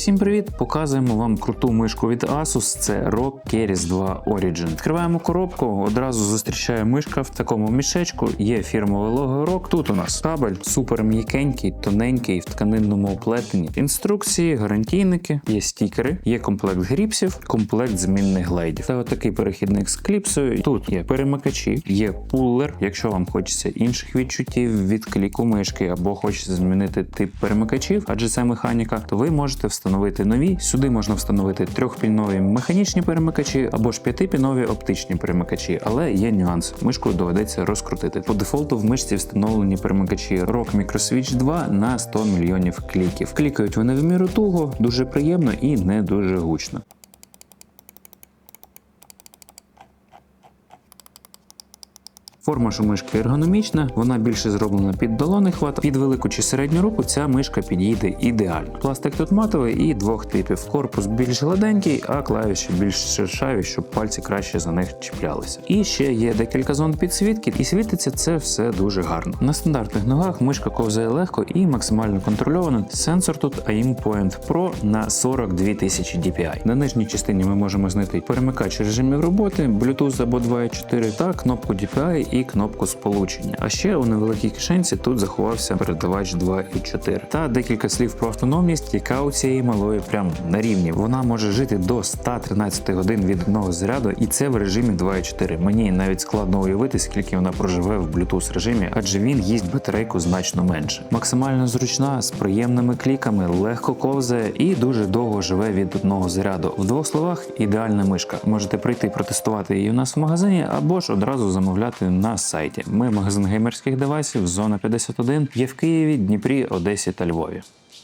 Всім привіт! Показуємо вам круту мишку від Asus. Це ROG Keris 2 Origin. Відкриваємо коробку, одразу зустрічає мишка в такому мішечку. Є фірмове лого ROG. Тут у нас кабель супер м'якенький, тоненький в тканинному оплетенні. Інструкції, гарантійники, є стікери, є комплект гріпсів, комплект змінних глейдів. Та отакий перехідник з кліпсою. Тут є перемикачі, є пулер. Якщо вам хочеться інших відчуттів від кліку мишки або хочеться змінити тип перемикачів, адже це механіка, то ви можете встановити нові. Сюди можна встановити трьохпінові механічні перемикачі або ж п'ятипінові оптичні перемикачі, але є нюанс. Мишку доведеться розкрутити. По дефолту в мишці встановлені перемикачі Rock Microswitch 2 на 100 мільйонів кліків. Клікають вони в міру туго, дуже приємно і не дуже гучно. Форма ж у мишки ергономічна, вона більше зроблена під долоний хват. Під велику чи середню руку ця мишка підійде ідеально. Пластик тут матовий і двох типів. Корпус більш гладенький, а клавіші більш шершаві, щоб пальці краще за них чіплялися. І ще є декілька зон підсвітки, і світиться це все дуже гарно. На стандартних ногах мишка ковзає легко і максимально контрольована. Сенсор тут AIM Point Pro на 42 тисячі DPI. На нижній частині ми можемо знайти перемикач режимів роботи, Bluetooth або 2.4 та кнопку DPI і кнопку сполучення. А ще у невеликій кишенці тут заховався передавач 2.4. Та декілька слів про автономність, яка у цієї малої прям на рівні. Вона може жити до 113 годин від одного заряду, і це в режимі 2.4. Мені навіть складно уявити, скільки вона проживе в Bluetooth режимі, адже він їсть батарейку значно менше. Максимально зручна, з приємними кліками, легко ковзає і дуже довго живе від одного заряду. В двох словах, ідеальна мишка. Можете прийти протестувати її у нас в магазині або ж одразу замовляти на сайті. Ми магазин геймерських девайсів, зона 51, є в Києві, Дніпрі, Одесі та Львові.